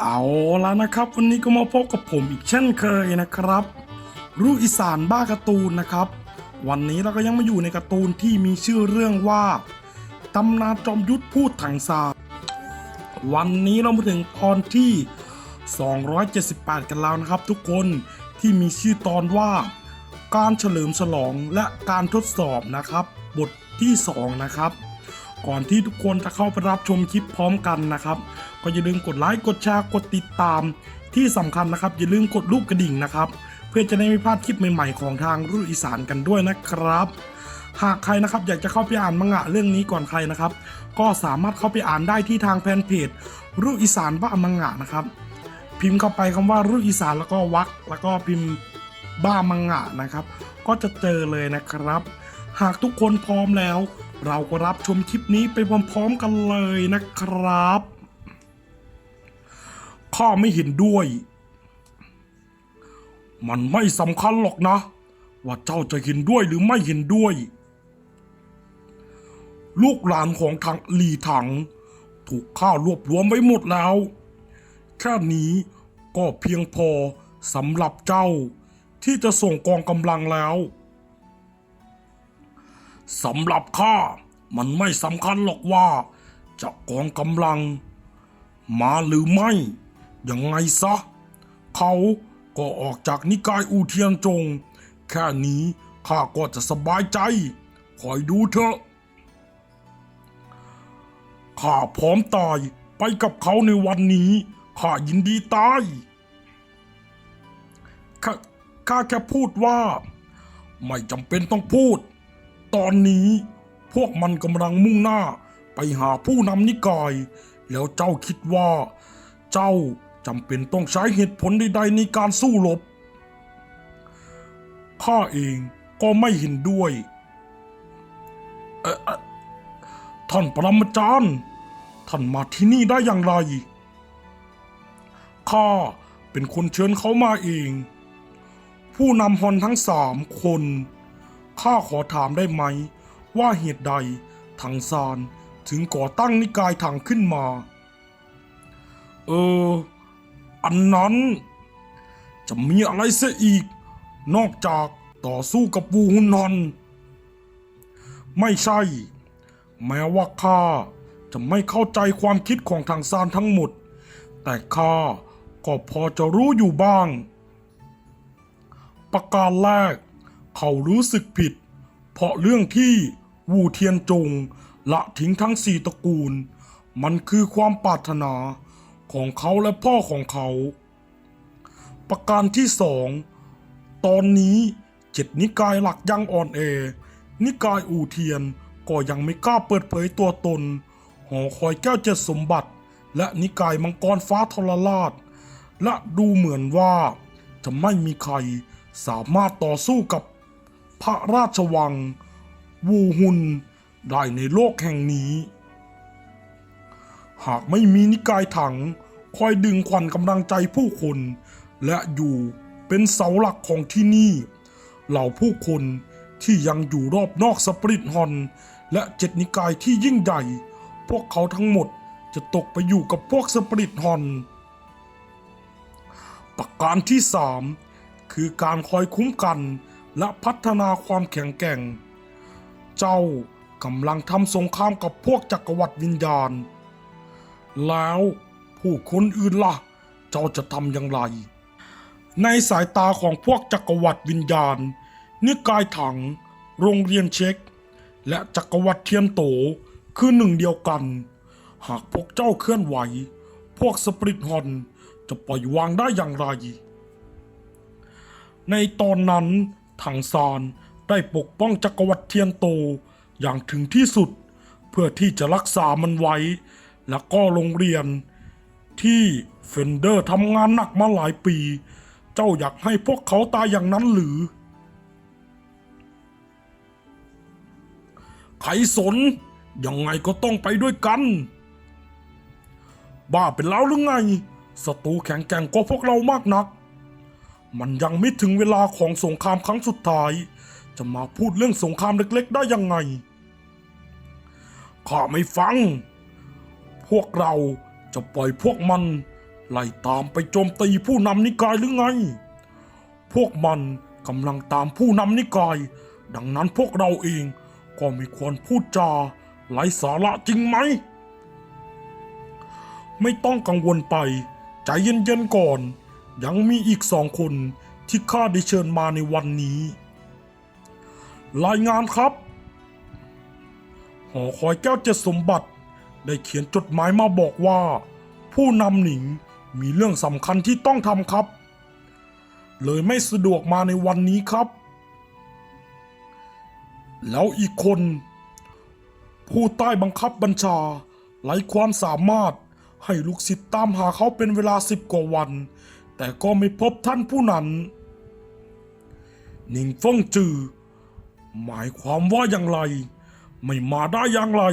เอาแล้วนะครับ วันนี้ก็มาพบกับผมอีกเช่นเคยนะครับ รู้อีสานบ้าการ์ตูนนะครับ วันนี้เราก็ยังมาอยู่ในการ์ตูนที่มีชื่อเรื่องว่าตำนานจอมยุทธพูดถังซาวันนี้เรามาถึงตอนที่ 278 กันแล้วนะครับ ทุกคนที่มีชื่อตอนว่า การเฉลิมฉลองและการทดสอบนะครับ บทที่ 2 นะครับ ก่อนที่ทุกคนจะเข้าไปรับชมคลิปพร้อมกันนะครับ ก็อย่าลืมกดไลค์กดแชร์กดติดตาม ที่สำคัญนะครับ อย่าลืมกดรูปกระดิ่งนะครับ เพื่อจะได้ไม่พลาดคลิปใหม่ๆของทางรุ่อีสานกันด้วยนะครับ หากใครนะครับอยากจะเข้าไปอ่านมังงะเรื่องนี้ก่อนใครนะครับ ก็สามารถเข้าไปอ่านได้ที่ทางแฟนเพจรุ่อีสานบ้ามังงะนะครับ พิมพ์เข้าไปคำว่ารุ่อีสานแล้วก็วักแล้วก็พิมพ์บ้ามังงะนะครับ ก็จะเจอเลยนะครับ หากทุกคนพร้อมแล้ว เราก็รับชมคลิปนี้ไปพร้อมๆกันเลยนะครับ ข้าไม่เห็นด้วย มันไม่สำคัญหรอกนะ ว่าเจ้าจะเห็นด้วยหรือไม่เห็นด้วย ลูกหลานของทางหลีถัง ถูกข้ารวบรวมไว้หมดแล้ว แค่นี้ก็เพียงพอสำหรับเจ้าที่จะส่งกองกำลังแล้ว สำหรับข้ามันไม่สำคัญหรอกว่า จะกองกำลัง มาหรือไม่ ยังไงซะ เขาก็ออกจากนิกายอูเทียนจง แค่นี้ข้าก็จะสบายใจ คอยดูเถอะ ข้าพร้อมตายไปกับเขาในวันนี้ ข้ายินดีตายข้าข้าแค่พูดว่า ไม่จำเป็นต้องพูด ตอนนี้พวกมันกำลังมุ่งหน้าไปหาผู้นำนิกาย แล้วเจ้าคิดว่า เจ้าจำเป็นต้องใช้เหตุผลใดๆในการสู้รบ ข้าเองก็ไม่เห็นด้วยเอ่อท่านปรมาจารย์ ท่านมาที่นี่ได้อย่างไร ข้าเป็นคนเชิญเขามาเอง ผู้นำฮอนทั้งสามคน ข้าขอถามได้ไหม ว่าเหตุใดถังซานถึงก่อตั้งนิกายถังขึ้นมา เออ อันนั้น จะมีอะไรเสียอีก นอกจากต่อสู้กับวูฮุนนอน ไม่ใช่ แม้ว่าข้าจะไม่เข้าใจความคิดของทางซานทั้งหมด แต่ข้าก็พอจะรู้อยู่บ้าง ประการแรก เขารู้สึกผิด เพราะเรื่องที่วูเทียนจงละทิ้งทั้งสี่ตระกูล มันคือความปรารถนาของเขาและพ่อของเขา ประการที่สองตอนนี้เจ็ดนิกายหลักยังอ่อนแอ นิกายอูเทียนก็ยังไม่กล้าเปิดเผยตัวตน หอคอยแก้วเจ็ดสมบัติ และนิกายมังกรฟ้าทรราช และดูเหมือนว่าจะไม่มีใครสามารถต่อสู้กับ พระราชวัง วูฮุน ได้ในโลกแห่งนี้ หากไม่มีนิกายถังคอยดึงขวัญกำลังใจผู้คน และอยู่เป็นเสาหลักของที่นี่ เหล่าผู้คนที่ยังอยู่รอบนอกสปริตฮอนและเจ็ดนิกายที่ยิ่งใหญ่ พวกเขาทั้งหมดจะตกไปอยู่กับพวกสปริตฮอนประการที่สามคือการคอยคุ้มกัน และพัฒนาความแข็งแกร่ง เจ้ากำลังทำสงครามกับพวกจักรวรรดิวิญญาณ แล้วผู้คนอื่นล่ะ เจ้าจะทำอย่างไร ในสายตาของพวกจักรวรรดิวิญญาณ นิกายถัง โรงเรียนเช็ค และจักรวรรดิเทียนโตคือหนึ่งเดียวกัน หากพวกเจ้าเคลื่อนไหว พวกสปริตฮอนจะปล่อยวางได้อย่างไร ในตอนนั้น ถังซานได้ปกป้องจักรวรรดิเทียนโตอย่างถึงที่สุด เพื่อที่จะรักษามันไว้ และก็โรงเรียน ที่เฟนเดอร์ทำงานหนักมาหลายปี เจ้าอยากให้พวกเขาตายอย่างนั้นหรือใครสน ยังไงก็ต้องไปด้วยกัน บ้าเป็นแล้วหรือไงศัตรูแข็งแกร่งกว่าพวกเรามากนัก มันยังไม่ถึงเวลาของสงครามครั้งสุดท้าย จะมาพูดเรื่องสงครามเล็กๆ ได้ยังไง ข้าไม่ฟัง พวกเราจะปล่อยพวกมัน ไล่ตามไปโจมตีผู้นำนิกายหรือไง พวกมันกำลังตามผู้นำนิกาย ดังนั้นพวกเราเองก็ไม่ควรพูดจาไร้สาระจริงไหม ไม่ต้องกังวลไป ใจเย็นๆก่อน ยังมีอีกสองคนที่ข้าได้เชิญมาในวันนี้ รายงานครับ หอคอยแก้วเจ็ดสมบัติได้เขียนจดหมายมาบอกว่า ผู้นำหนิงมีเรื่องสำคัญที่ต้องทำครับ เลยไม่สะดวกมาในวันนี้ครับ แล้วอีกคน ผู้ใต้บังคับบัญชาไร้ความสามารถให้ลูกศิษย์ตามหาเขาเป็นเวลาสิบกว่าวัน แต่ก็ไม่พบท่านผู้นั้น หนิงฟงจือ หมายความว่าอย่างไร ไม่มาได้อย่างไร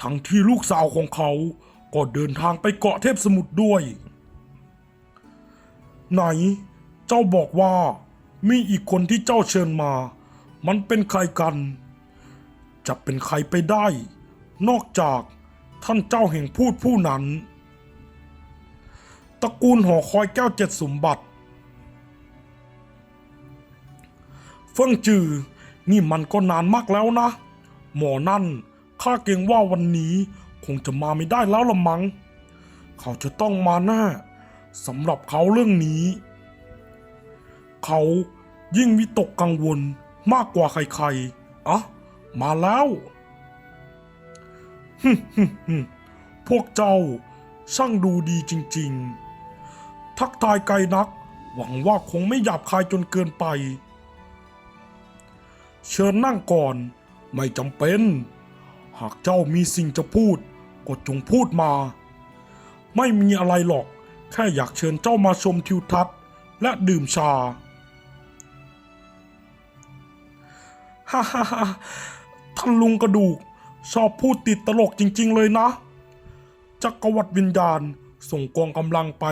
ทั้งที่ลูกสาวของเขาก็เดินทางไปเกาะเทพสมุทรด้วย ไหน เจ้าบอกว่ามีอีกคนที่เจ้าเชิญมา มันเป็นใครกัน จะเป็นใครไปได้ นอกจากท่านเจ้าแห่งพูดผู้นั้น ตระกูลหอคอยแก้วเจ็ดสมบัติ เฟิ่งจือ นี่มันก็นานมากแล้วนะ หมอนั่นข้าเกรงว่าวันนี้คงจะมาไม่ได้แล้วละมัง้ง เขาจะต้องมาแน่สำหรับเขาเรื่องนี้ เขายิ่งวิตกกังวลมากกว่าใครๆอะมาแล้วฮึฮึฮึพวกเจ้าช่างดูดีจริง ๆ ทักทายไกลนัก หวังว่าคงไม่หยาบคายจนเกินไป เชิญนั่งก่อน ไม่จำเป็น หากเจ้ามีสิ่งจะพูด ก็จงพูดมา ไม่มีอะไรหรอก แค่อยากเชิญเจ้ามาชมทิวทัศน์และดื่มชาฮ่าฮ่าฮ่าท่านลุงกระดูก ชอบพูดติดตลกจริง ๆ เลยนะ จักรวรรดิวิญญาณส่งกองกำลังไป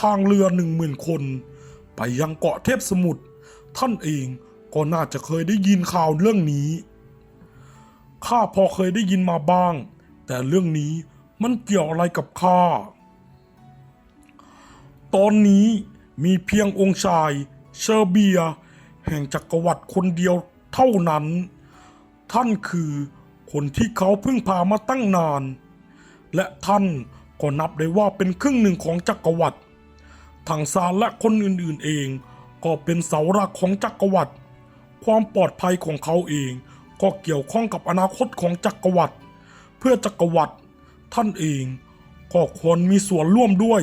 ทางเรือหนึ่งหมื่นคน ไปยังเกาะเทพสมุทรท่านเองก็น่าจะเคยได้ยินข่าวเรื่องนี้ ข้าพอเคยได้ยินมาบ้าง แต่เรื่องนี้มันเกี่ยวอะไรกับข้า ตอนนี้มีเพียงองค์ชายเชอร์เบีย แห่งจักรวรรดิคนเดียวเท่านั้น ท่านคือคนที่เขาเพิ่งพามาตั้งนาน และท่านก็นับได้ว่าเป็นครึ่งหนึ่งของจักรวรรดิ ทางซานและคนอื่นๆเอง ก็เป็นเสาหลักของจักรวรรดิความปลอดภัยของเขาเอง ก็เกี่ยวข้องกับอนาคตของจักรวรรดิเพื่อจักรวรรดิท่านเองก็ควรมีส่วนร่วมด้วย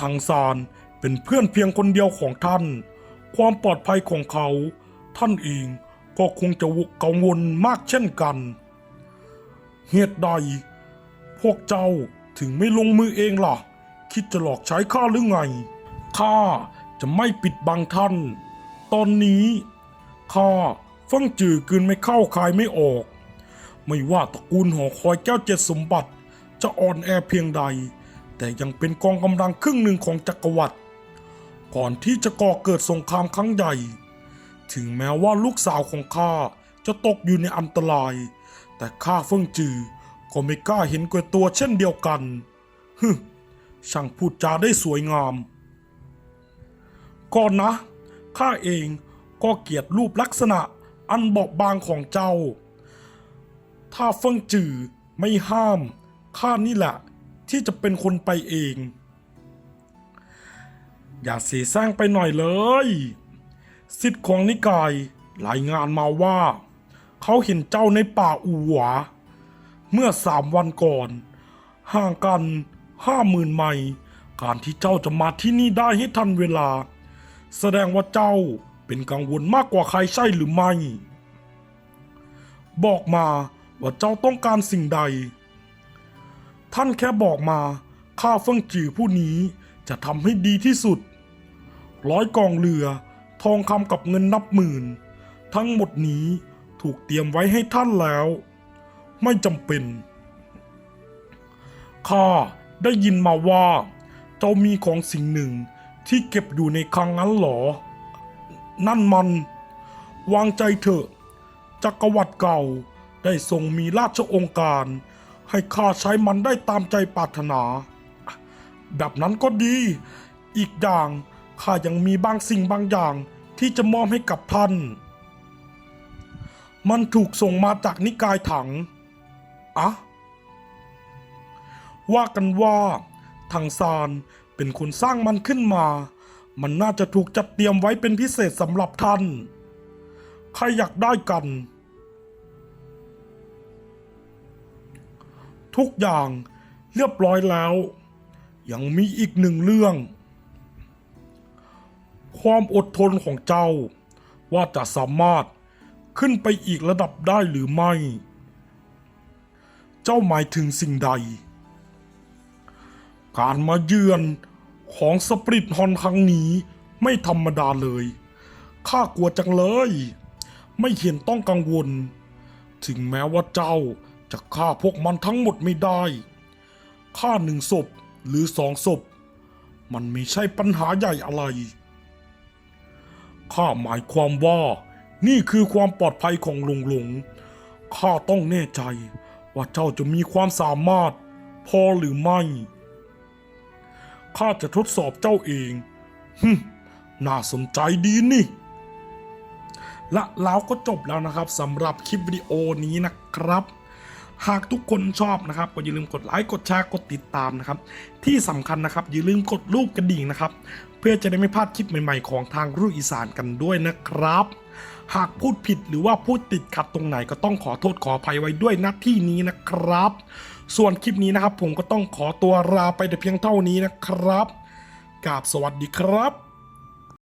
ทางซานเป็นเพื่อนเพียงคนเดียวของท่าน ความปลอดภัยของเขา ท่านเองก็คงจะกังวลมากเช่นกัน เหตุใด พวกเจ้าถึงไม่ลงมือเองล่ะ คิดจะหลอกใช้ข้าหรือไง ข้าจะไม่ปิดบังท่าน ตอนนี้ข้าฟังจือกืนไม่เข้าคายไม่ออก ไม่ว่าตระกูลหอคอยแก้วเจ็ดสมบัติ จะอ่อนแอเพียงใด แต่ยังเป็นกองกำลังครึ่งหนึ่งของจักรวรรดิก่อนที่จะก่อเกิดสงครามครั้งใหญ่ ถึงแม้ว่าลูกสาวของข้าจะตกอยู่ในอันตราย แต่ข้าเฟิงจือก็ไม่กล้าเห็นแก่ตัวเช่นเดียวกันฮึ ช่างพูดจาได้สวยงาม ก่อนนะ ข้าเองก็เกลียดรูปลักษณะอันบอบบางของเจ้า ถ้าเฟิงจือไม่ห้าม ข้านี่แหละที่จะเป็นคนไปเอง อย่าเสียแซงไปหน่อยเลย สิทธิ์ของนิกายรายงานมาว่า เขาเห็นเจ้าในป่าอูหวา เมื่อสามวันก่อน ห่างกัน ห้าหมื่นไมล์การที่เจ้าจะมาที่นี่ได้ให้ทันเวลา แสดงว่าเจ้าเป็นกังวลมากกว่าใครใช่หรือไม่ บอกมาว่าเจ้าต้องการสิ่งใด ท่านแค่บอกมาข้าเฟิงจือผู้นี้จะทำให้ดีที่สุด ร้อยกองเรือ ทองคำกับเงินนับหมื่น ทั้งหมดนี้ถูกเตรียมไว้ให้ท่านแล้ว ไม่จำเป็นข้า ได้ยินมาว่า เจ้ามีของสิ่งหนึ่งที่เก็บอยู่ในคลังนั้นหรอ นั่นมัน วางใจเถอะ จักรวรรดิเก่าได้ทรงมีราชองค์การ ให้ข้าใช้มันได้ตามใจปรารถนา แบบนั้นก็ดี อีกอย่างข้ายังมีบางสิ่งบางอย่างที่จะมอบให้กับท่าน มันถูกส่งมาจากนิกายถัง อะ ว่ากันว่าทางซานเป็นคนสร้างมันขึ้นมา มันน่าจะถูกจัดเตรียมไว้เป็นพิเศษสำหรับท่าน ใครอยากได้กัน ทุกอย่างเรียบร้อยแล้ว ยังมีอีกหนึ่งเรื่อง ความอดทนของเจ้า ว่าจะสามารถขึ้นไปอีกระดับได้หรือไม่ เจ้าหมายถึงสิ่งใด การมาเยือนของสปริตฮอนครั้งนี้ไม่ธรรมดาเลย ข้ากลัวจังเลย ไม่เห็นต้องกังวล ถึงแม้ว่าเจ้าจะฆ่าพวกมันทั้งหมดไม่ได้ ฆ่าหนึ่งศพหรือสองศพ มันไม่ใช่ปัญหาใหญ่อะไร ข้าหมายความว่านี่คือความปลอดภัยของหลงหลง ข้าต้องแน่ใจว่าเจ้าจะมีความสามารถ พอหรือไม่ ข้าจะทดสอบเจ้าเองฮึน่าสนใจดีนี่ และแล้วก็จบแล้วนะครับสำหรับคลิปวิดีโอนี้นะครับหากทุกคนชอบนะครับก็อย่าลืมกดไลค์กดแชร์กดติดตามนะครับ ที่สำคัญนะครับอย่าลืมกดรูปกระดิ่งนะครับ เพื่อจะได้ไม่พลาดคลิปใหม่ๆของทางรุ่อีสานกันด้วยนะครับ หากพูดผิดหรือว่าพูดติดขัดตรงไหนก็ต้องขอโทษขออภัยไว้ด้วยณที่นี้นะครับ ส่วนคลิปนี้นะครับ ผมก็ต้องขอตัวลาไปแต่เพียงเท่านี้นะครับกราบสวัสดีครับ